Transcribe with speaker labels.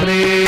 Speaker 1: प्रेम